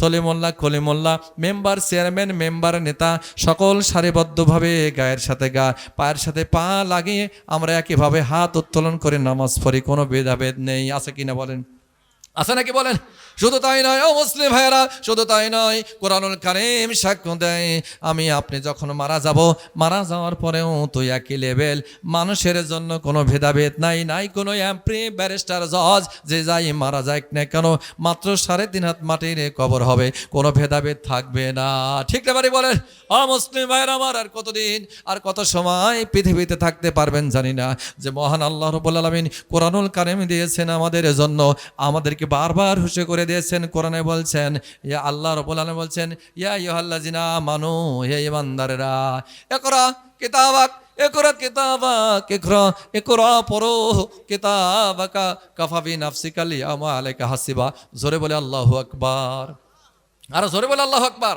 Salimullah Kalimullah member, chairman, member, নেতা, সকল সারিবদ্ধভাবে গায়ের সাথে গা, পায়ের সাথে পা লাগিয়ে আমরা একইভাবে হাত উত্তোলন করে নামাজ পড়ি, কোনো ভেদাভেদ নেই, আছে কিনা বলেন? আছে নাকি বলেন? শুধু তাই নয়, ও মুসলিম ভাইয়েরা, শুধু তাই নয়, কোরআনুল কারিম সাক্ষ্য দেয়, আমি আপনি যখন মারা যাব, মারা যাওয়ার পরেও তুই একই লেভেল, মানুষের জন্য কোনো ভেদাভেদ নাই নাই কোনো এমপ্রি ব্যারিস্টার জজ, যে যাই মারা যায় না কেন, মাত্র সাড়ে তিন হাত মাটির কবর হবে, কোনো ভেদাভেদ থাকবে না। ঠিক না বাড়ি বলেন? ও মুসলিম ভাইয়ের আমার, আর কতদিন, আর কত সময় পৃথিবীতে থাকতে পারবেন জানি না, যে মহান আল্লাহ রবুল আলমিন কোরআনুল কারিম দিয়েছেন আমাদের জন্য, আমাদেরকে বারবার হুশে করে দিয়েছেন, কোরআনে বলছেন, ইয়া আল্লাহ রবুল আলম বলছেন, ইয়া ইহাল্লা জিনা মানু হে ইমানদারেরা একরা কিতাবাক একরা কিতাবাক পড়ো হাসিবা। জোরে বলে আল্লাহু আকবার। আর জোরে বলে আল্লাহ আকবার।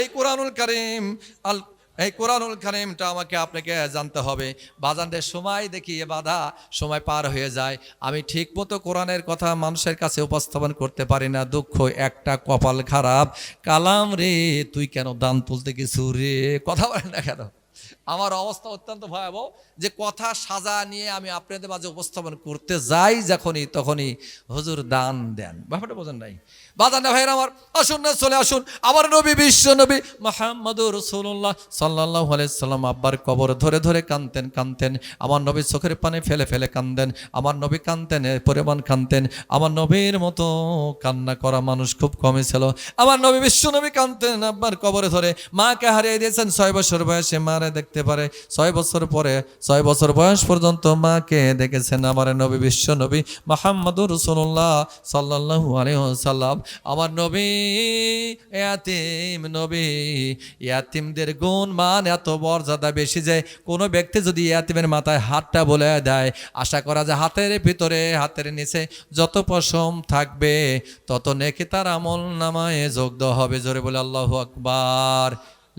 এই কোরআনুল করিম, আল এই কোরআনুল কারিমটা আমাকে আপনাকে জানতে হবে। বাজানদের সময় দেখি এ বাধা সময় পার হয়ে যায়। আমি ঠিক মতো কোরআনের কথা মানুষের কাছে উপস্থাপন করতে পারি না। দুঃখ, একটা কপাল খারাপ। কালাম রে, তুই কেন দান তুলতে কিছু রে? কথা বলেন না কেন? আমার অবস্থা অত্যন্ত ভয়াবহ। যে কথা সাজা নিয়ে আমি আপনাদের মাঝে উপস্থাপন করতে যাই যখনই, তখনই হুজুর দান দেন। ব্যাপারটা বোঝেন নাই। বাদানা ভাইয়ের আমার, আসুন না, চলে আসুন। আমার নবী, বিশ্ব নবী মাহমদ রসুল্লাহ সাল্লাহ সাল্লাম আব্বার কবর ধরে ধরে কানতেন কানতেন আমার নবী চোখের পানে ফেলে ফেলে কানতেন আমার নবী কানতেন পরিমাণ কানতেন আমার নবীর মতো কান্না করা মানুষ খুব কমই ছিল। আমার নবী, বিশ্ব নবী কানতেন আব্বার কবরে ধরে। মাকে হারিয়ে দিয়েছেন, ছয় বছর বয়সে মারে দেখতে পারে। ছয় বছর পরে, ছয় বছর বয়স পর্যন্ত মাকে দেখেছেন আমার নবী, বিশ্ব নবী মাহমুদুর রসুল্লাহ সাল্লাহ আলহাম আমার নবী, ইয়াতিম নবী, ইয়াতিমদের গুণ মান এত মর্যাদা বেশি যে কোনো ব্যক্তি যদি ইয়াতিমের মাথায় হাতটা বলে দেয়, আশা করা যায় হাতের ভিতরে, হাতের নিচে যত পশম থাকবে, তত নেকি তার আমল নামায় যোগ দেওয়া হবে। জোরে বলে আল্লাহ আকবার।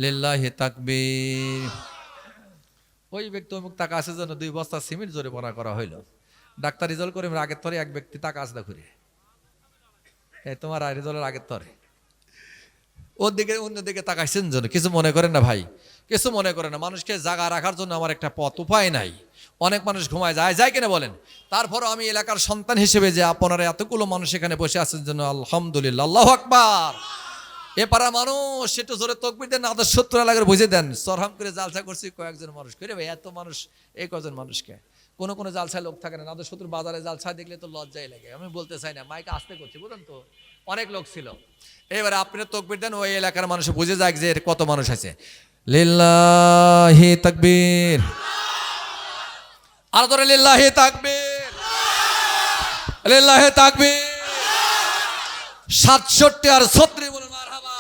লিল্লাহি তাকবীর। ওই ব্যক্তি অমুক টাকা আছে জন্য দুই বস্তা সিমেন্ট জোরে পড়া করা হইল। ডাক্তার রিজাল্ট করে আগের তরে এক ব্যক্তি টাকা আসদা ঘুরে তোমার দলের আগের তরে। ওর দিকে অন্য দিকে তাকাইছেন জন্য কিছু মনে করেন না ভাই? কিছু মনে করেন না। মানুষকে জাগা রাখার জন্য আমার একটা পথ, উপায় নাই। অনেক মানুষ ঘুমায় যায়। যায় কিনা বলেন? তারপরও আমি এলাকার সন্তান হিসেবে যে আপনারা এতগুলো মানুষ এখানে বসে আছেন জন্য আলহামদুলিল্লাহ, আল্লাহ আকবার। এ পাড়া মানুষ, একটু জোরে তকবির দেন আদর সত্তর এলাকার বুঝে দেন। সরহাম করে জালসা করছি কয়েকজন মানুষ। করে ভাই, এত মানুষ, এই কজন মানুষকে? কোনো কোনো জালসায় লোক থাকে না। নাদের শত্রুর বাজারে জালসা দেখলে তো লজ্জাই লাগে। আমি বলতে চাই না, মাইকে আসতে করছি, বুঝলেন তো? অনেক লোক ছিল। এবারে আপনি তকবির দেন, ওই এলাকার মানুষ বুঝে যাক যে কত মানুষ আছে। লিল্লাহি তাকবীর। আর ধরে, লিল্লাহি তাকবীর। লিল্লাহি তাকবীর। সাতষট্টি আর ছত্রিশ বলুন মারহাবা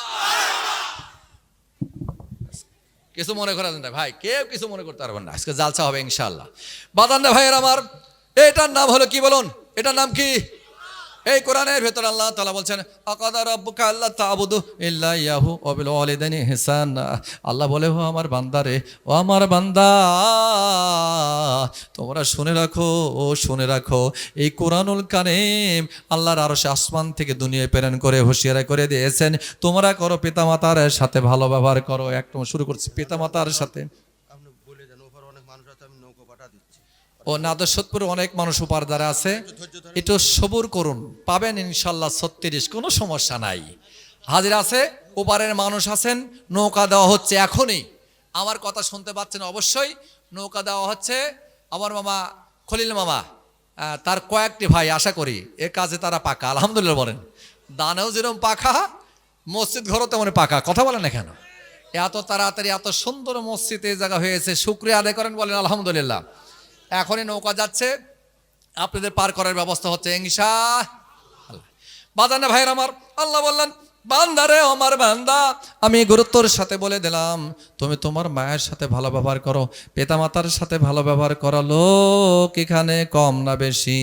কিছু মনে করা না। ভাই, কেউ কিছু মনে করতে পারবেন না। আজকে জালসা হবে ইনশাল্লাহ বাদান্দা ভাইয়ের আমার, এটার নাম হলো কি বলুন? এটার নাম কি? এই কোরআনের ভেতর আল্লাহ তালা বলছেন, আকাদা রব্বুকা আল্লাহ তাবুদু ইয়াহু ওবিল ওয়ালিদাইনি হিসান আল্লাহ বলে, ও আমার বান্দারে ও আমার বান্দা, তোমরা শুনে রাখো ও শুনে রাখো। এই কোরআনুল কানেম আল্লাহর আরও আসমান থেকে দুনিয়ায় প্রেরণ করে, হুঁশিয়ারা করে দিয়েছেন। তোমরা করো পিতামাতার সাথে ভালো ব্যবহার করো। একদম শুরু করছি, পিতামাতার সাথে আপনি বলে দেন ওপর অনেক মানুষ আছে আমি নৌকো পাঠা দিচ্ছি ও নাদর্শতপুরে অনেক মানুষ উপার দ্বারা আছে। একটু সবুর করুন, পাবেন ইনশাল্লাহ ছত্রিশ, কোনো সমস্যা নাই। হাজির আছে ওপারের মানুষ আছেন, নৌকা দেওয়া হচ্ছে এখনই। আমার কথা শুনতে পাচ্ছেন অবশ্যই, নৌকা দেওয়া হচ্ছে। আমার মামা, খলিল মামা তার কয়েকটি ভাই, আশা করি এ কাজে তারা পাকা। আলহামদুলিল্লাহ বলেন, দানেও যেরকম পাকা, মসজিদ ঘরও তেমন পাকা। কথা বলেন না কেন? এত তাড়াতাড়ি, এত সুন্দর মসজিদ এই জায়গা হয়েছে, শুক্রিয়া আদায় করেন বলেন, আলহামদুলিল্লাহ। এখনই নৌকা যাচ্ছে। আপনাদের পার করার ব্যবস্থা হচ্ছে ইংসা বাদানা ভাইয়ের আমার, আল্লাহ বললেন বান্দারে আমার বান্দা, আমি গুরুত্বর সাথে বলে দিলাম, তুমি তোমার মায়ের সাথে ভালো ব্যবহার করো, পিতামাতার সাথে ভালো ব্যবহার করো লোক এখানে কম না বেশি।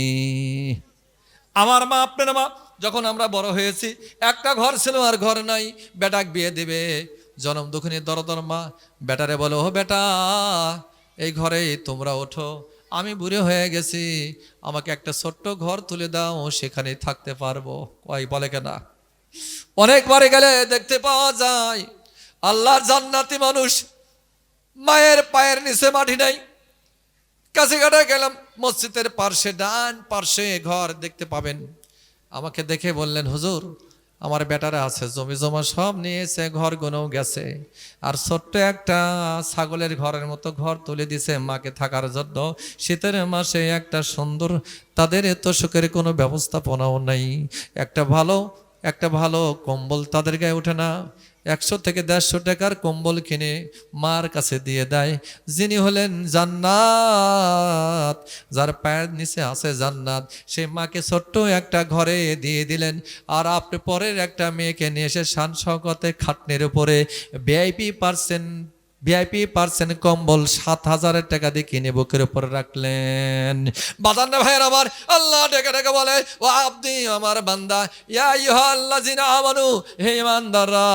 আমার মা, আপনার মা, যখন আমরা বড় হয়েছি, একটা ঘর ছিল আর ঘর নাই, বেটাক বিয়ে দিবে। জনম দুঃখিনী দরদর মা, বেটারে বলো, ও বেটা, এই ঘরেই তোমরা ওঠো আমি বুড়ে হয়ে গেছি, আমাকে একটা ছোট্ট ঘর তুলে দাও, সেখানে থাকতে পারব। কয়, বলে কেনা? অনেকবারে গেলে দেখতে পাওয়া যায়, আল্লাহর জান্নাতি মানুষ মায়ের পায়ের নিচে মাটি নাই। কাছে গেলাম, মসজিদের পার্শ্বে, ডান পার্শ্বে ঘর দেখতে পাবেন। আমাকে দেখে বললেন, হুজুর আমার বেটারা আছে, জমি জমা সব নিয়েছে ঘর গুনেও গেছে। আর ছোট্ট একটা ছাগলের ঘরের মতো ঘর তুলে দিছে মাকে থাকার জন্য। শীতের মাসে একটা সুন্দর, তাদের এত সুখের কোনো ব্যবস্থাপনাও নেই। একটা ভালো একটা ভালো কম্বল তাদের গায়ে ওঠে না। একশো থেকে দেড়শো টাকার কম্বল কিনে মার কাছে দিয়ে দেয়। যিনি হলেন জান্নাত, যার পায়ের নিচে আছে জান্নাত। সেই মাকে ছোট্ট একটা ঘরে দিয়ে দিলেন। আর আপনি পরের একটা মেয়েকে নিয়ে এসে শান শকতে খাটনের উপরে ভিআইপি পার্সেন্ট ভিআইপি পার্সেন্ট কম্বল সাত হাজারের টাকা দিয়ে কিনে বুকের উপর রাখলেন। বাদান্না ভাইয়ের আমার আল্লাহ ডেকে ডেকে বলে, ও আপনি আমার বান্দা, ইয়া আল্লাহ জিনা আমানু, হে ইমানদাররা,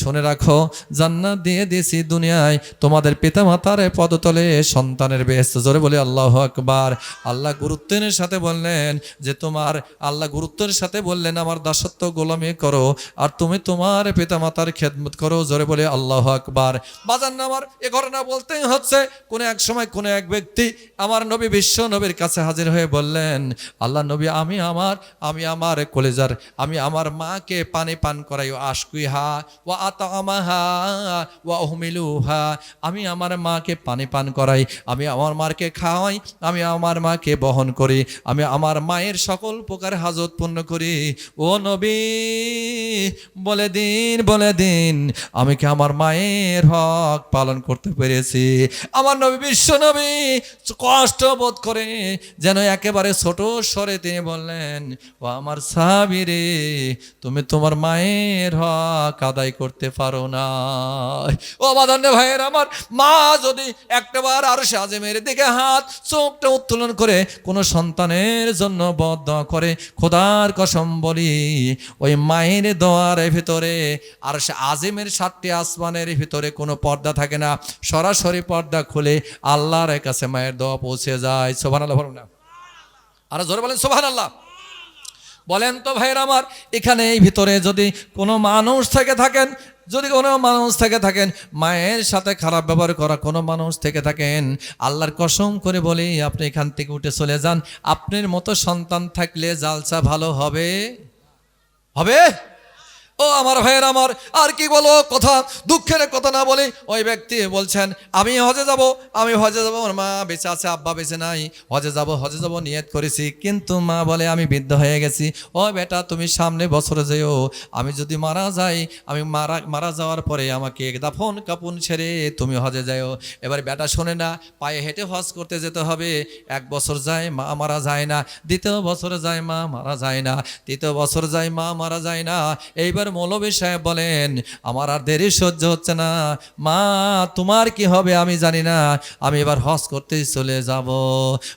শুনে রাখো, জান্নাত দিয়ে দিয়েছি দুনিয়ায় তোমাদের পিতা মাতার পদতলে সন্তানের বেহেস্ত জোরে বলে আল্লাহ আকবার। আল্লাহ গুরুত্বের সাথে বললেন যে, তোমার, আল্লাহ গুরুত্বের সাথে বললেন, আমার দাসত্ব গোলামি করো, আর তুমি তোমার পিতা মাতার খেদমত করো। জোরে বলে আল্লাহ আকবার। বাজার নামার এ ঘটনা বলতেই হচ্ছে, কোনো এক সময় কোনো এক ব্যক্তি আমার নবী বিশ্ব নবীর কাছে হাজির হয়ে বললেন, আল্লাহ নবী, আমি আমার আমি আমার কলেজার, আমি আমার মাকে পানি পান করাই ও আশকুইহা ওয়া আতামাহা ওয়া অহমিলুহা আমি আমার মাকে পানি পান করাই, আমি আমার মাকে খাওয়াই, আমি আমার মাকে বহন করি, আমি আমার মায়ের সকল প্রকার হাজত পূর্ণ করি। ও নবী, বলে দিন বলে দিন, আমি কি আমার মায়ের হক পালন করতে পেরেছি। আমার নবী, বিশ্ব নবী, কষ্ট বোধ করে যেন একেবারে ছোট স্বরে তিনি বললেন, ও আমার সাবিরে তুমি তোমার মায়ের হক আদায় করতে পারো না। ও বাদান্নে ভাইয়ের, আমার মা যদি একটাবার আর সে আজমের দিকে হাত, চোখটা উত্তোলন করে কোনো সন্তানের জন্য বদ করে, খোদার কসম বলি, ওই মায়ের দোয়ার ভিতরে আর সে আজিমের সাতটি আসমানের ভিতরে কোনো পর্দা থাকে না। সরাসরি পর্দা খুলে আল্লাহর কাছে মায়ের দোয়া পৌঁছে যায়। সোভান আল্লাহ বলুন না। আর জোরে বলেন সোভান আল্লাহ বলেন তো ভাইয়ের আমার, এখানে এই ভিতরে যদি কোনো মানুষ থেকে থাকেন, যদি কোনো মানুষ থেকে থাকেন, মায়ের সাথে খারাপ ব্যবহার করা কোনো মানুষ থেকে থাকেন, আল্লাহর কসম করে বলি, আপনি এখান থেকে উঠে চলে যান। আপনার মতো সন্তান থাকলে জালসা ভালো হবে। হবে? ও আমার ভাইয়ের আমার, আর কি বলো কথা, দুঃখের কথা না বলি ওই ব্যক্তি বলছেন, আমি হজে যাব, আমি হজে যাব, আমার মা বেঁচে আছে, আব্বা বেঁচে নাই, হজে যাব হজে যাব, নিয়ত করেছি, কিন্তু মা বলে, আমি বৃদ্ধ হয়ে গেছি, ও বেটা তুমি সামনে বছরে যেও, আমি যদি মারা যাই, আমি মারা মারা যাওয়ার পরে আমাকে দাফন কাপুন ছেড়ে তুমি হজে যাও। এবার বেটা শোনে না, পায়ে হেঁটে হজ করতে যেতে হবে, এক বছর যায়, মা মারা যায় না, দ্বিতীয় বছরে যায়, মা মারা যায় না, তৃতীয় বছর যায়, মা মারা যায় না, এইবার মৌলবী সাহেব বলেন, আমার আর দেরি সহ্য হচ্ছে না। মা, তোমার কি হবে আমি জানি না। আমি এবার হজ করতেই চলে যাব।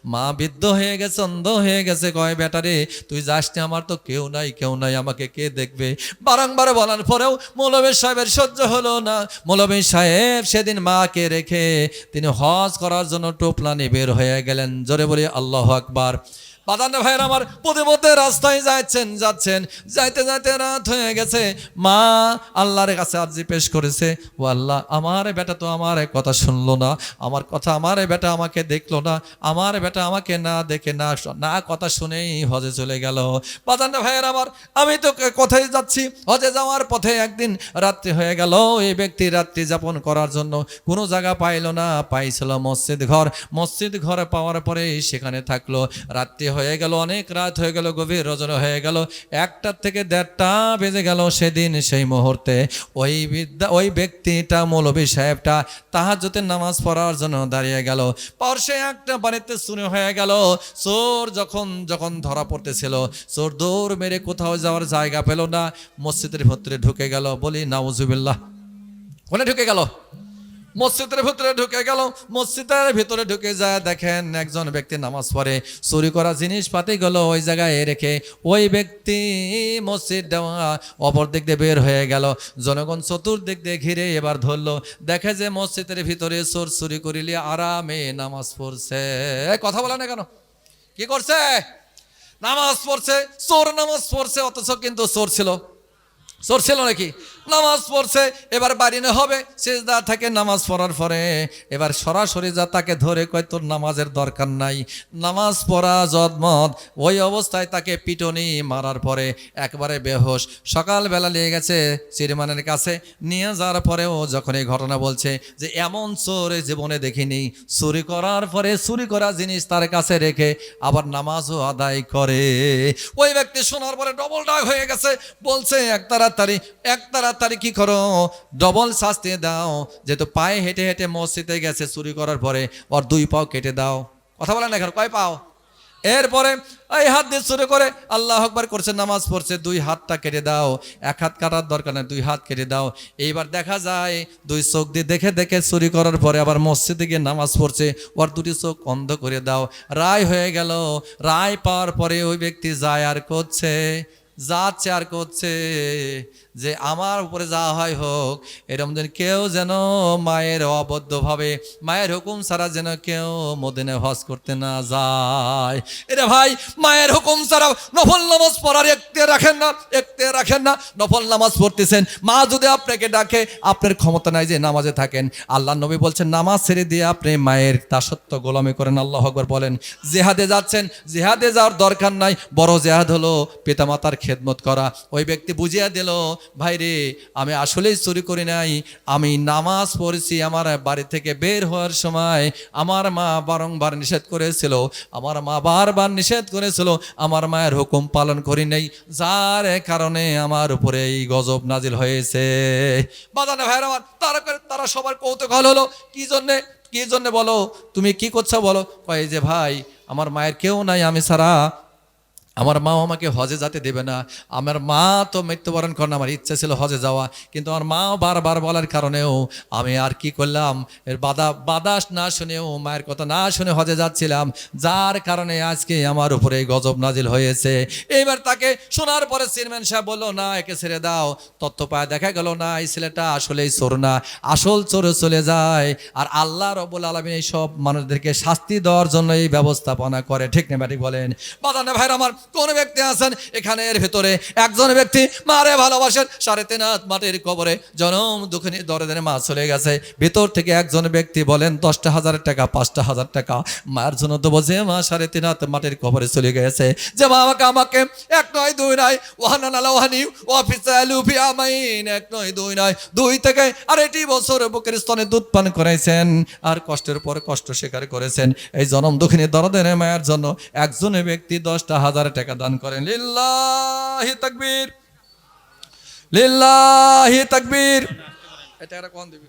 মা বৃদ্ধ হয়ে গেছে, অন্ধ হয়ে গেছে। কয় বেটারে তুই যাস না আমার তো কেউ নাই কেউ নাই, আমাকে কে দেখবে? বারংবার বলার পরেও মৌলবী সাহেবের সহ্য হলো না। মৌলবী সাহেব সেদিন মাকে রেখে তিনি হজ করার জন্য টোপলানি বের হয়ে গেলেন। জোরে বলি, আল্লাহ আকবার। বাদানে ভাইয়ের আমার পদে মধ্যে রাস্তায় যাচ্ছেন যাচ্ছেন। যাইতে যাইতে রাত হয়ে গেছে। মা আল্লাহর কাছে আর্জি পেশ করেছে। ও আল্লাহ, আমার বেটা তো আমার কথা শুনলো না। আমার কথা, আমার বেটা আমাকে দেখল না। আমার বেটা আমাকে না দেখে, না না কথা শুনেই হজে চলে গেল। বাদানে ভাইয়ের আমার, আমি তো কোথায় যাচ্ছি? হজে যাওয়ার পথে একদিন রাত্রি হয়ে গেল। এই ব্যক্তি রাত্রি যাপন করার জন্য কোনো জায়গা পাইলো না। পাইছিল মসজিদ ঘর। মসজিদ ঘরে পাওয়ার পরে সেখানে থাকল। রাত্রি হয়ে গেল, অনেক রাত হয়ে গেল, গভীর রজনী হয়ে গেল। একটার থেকে দেড়টা বেজে গেল সেদিন সেই মুহূর্তে। ওই বিদ্যা, ওই ব্যক্তিটা মৌলবী সাহেবটা তাহাজ্জুদের নামাজ পড়ার জন্য দাঁড়িয়ে গেল। পার্শ্বে একটা বাড়িতে শুনে হয়ে গেল। চোর যখন যখন ধরা পড়তেছিল, চোর দৌড় মেরে কোথাও যাওয়ার জায়গা পেল না। মসজিদের ভেতরে ঢুকে গেল, বলি, নাউজুবিল্লাহ। কোনে ঢুকে গেল? মসজিদের ভিতরে ঢুকে গেল। মসজিদের ভিতরে ঢুকে যায়, দেখেন একজন ব্যক্তি নামাজ পড়ে, চুরি করা জিনিসপাতি গেল ওই জায়গায় রেখে ওই ব্যক্তি মসজিদ দেওয়া অপর দিক দিয়ে বের হয়ে গেল। জনগণ চতুর্দিক দিয়ে ঘিরে এবার ধরলো। দেখে যে মসজিদের ভিতরে চোর চুরি করিলে আরামে নামাজ পড়ছে। কথা বলে না কেন? কি করছে? নামাজ পড়ছে, চোর নামাজ পড়ছে, অথচ কিন্তু চোর ছিল। চোর ছিল নাকি? নামাজ পড়ছে, এবার বাড়ি না হবে, সেজদা থেকে নামাজ পড়ার পরে এবার সরাসরি যা তাকে ধরে কয়, তোর নামাজের দরকার নাই। নামাজ পড়া জদমত ওই অবস্থায় তাকে পিটনি মারার পরে একবারে বেহোশ। সকালবেলা নিয়ে গেছে চেয়ারম্যানের কাছে, নিয়ে যাওয়ার পরেও যখন এই ঘটনা বলছে যে এমন চোর জীবনে দেখিনি, চুরি করার পরে চুরি করা জিনিস তার কাছে রেখে আবার নামাজও আদায় করে। ওই ব্যক্তি শোনার পরে ডবল ডাক হয়ে গেছে, বলছে, এক তাড়াতাড়ি এক তাড়াতাড়ি কি করো? ডবল শাস্তি দাও। যেহেতু পায়ে হেঁটে হেঁটে মসজিদে গেছে, চুরি করার পরে ওর দুই পাও কেটে দাও। কথা বলেন এখন কয় পাও? এরপরে এই হাত দিয়ে শুরু করে আল্লাহ আকবার করছে, নামাজ পড়ছে, দুই হাতটা কেটে দাও। এক হাত কাটার দরকার নেই, দুই হাত কেটে দাও। এইবার দেখা যায়, দুই চোখ দিয়ে দেখে দেখে চুরি করার পরে আবার মসজিদে গিয়ে নামাজ পড়ছে, ওর দুটি চোখ অন্ধ করে দাও। রায় হয়ে গেল। রায় পাওয়ার পরে ওই ব্যক্তি যায় আর করছে যাচ্ছে আর করছে যে আমার উপরে যা হয় হোক এরকম যেন কেউ যেন মায়ের অবদ্ধভাবে, মায়ের হুকুম ছাড়া যেন কেউ মদিনে হজ করতে না যায়। এরে ভাই, মায়ের হুকুম ছাড়া নফল নামাজ পড়ার একতে রাখেন না একতে রাখেন না। নফল নামাজ পড়তেছেন, মা যদি আপনাকে ডাকে, আপনার ক্ষমতা নাই যে নামাজে থাকেন। আল্লাহ নবী বলছেন, নামাজ ছেড়ে দিয়ে আপনি মায়ের দাসত্ব গোলামি করেন। আল্লাহ আকবর বলেন, জেহাদে যাচ্ছেন, জেহাদে যাওয়ার দরকার নাই। বড় জেহাদ হলো পিতামাতার খেদমত করা। ওই ব্যক্তি বুঝিয়া দিল, ভাই রে, আমি আসলেই চুরি করি নাই। আমি নামাজ পড়েছি আমার বাড়ি থেকে বের হওয়ার সময়। আমার মা বারংবার নিষেধ করেছিল। আমার মা বারবার নিষেধ করেছিল। আমার মায়ের হুকুম পালন করি নাই। যার কারণে আমার উপরে এই গজব নাজিল হয়েছে। বাজানে ভাইয়ের আমার, তারা তারা সবার কৌতূহল হলো। কি জন্যে, কি জন্য বলো? তুমি কি করছ বলো? কয় যে ভাই, আমার মায়ের কেউ নাই আমি ছাড়া। আমার মা আমাকে হজে যেতে দেবে না। আমার মা তো মৃত্যুবরণ করেন, আমার ইচ্ছা ছিল হজে যাওয়া। কিন্তু আমার মা বারবার বলার কারণেও আমি আর কি করলাম? এর বাধা বাদাস না শুনেও, মায়ের কথা না শুনে হজে যাচ্ছিলাম। যার কারণে আজকে আমার উপরে গজব নাজিল হয়েছে। এইবার তাকে শোনার পরে চেয়ারম্যান সাহেব বলল, না, একে ছেড়ে দাও। তত্ত্ব পায়, দেখা গেল, না, এই ছেলেটা আসলেই চোর না। আসল চোরে চলে যায়। আর আল্লাহ রবুল আলমী এই সব মানুষদেরকে শাস্তি দেওয়ার জন্য এই ব্যবস্থাপনা করে। ঠিক না ব্যাটিক বলেন? বাদানে ভাইর, আমার কোন ব্যক্তি আছেন এখানে এর ভেতরে? একজন ব্যক্তি মারে ভালোবাসেন, সাড়ে তিন হাত মাটির কবরে জনম দুঃখিনী দরে মা চলে গেছে। ভেতর থেকে একজন ব্যক্তি বলেন, দশটা হাজার টাকা, পাঁচটা হাজার টাকা। মায়ের জন্য তো বলছে মা সাড়ে তিন হাত মাটির কবরে চলে গেছে। যে মা আমাকে আমাকে, এক নয়, দুই নয় ওহানা নালা ওহানি অফিসি আমাইন, এক নয়, দুই নয়, দুই থেকে আর এটি বছর বুকের স্তনে দুধ পান করাইছেন। আর কষ্টের পর কষ্ট স্বীকার করেছেন। এই জনম দুঃখিনী দরদের মায়ের জন্য একজন ব্যক্তি দশটা হাজার টাকা দান করেন। লিল্লাহি তাকবীর। লিল্লাহি তাকবীর। এটা একটা কোন দিবি?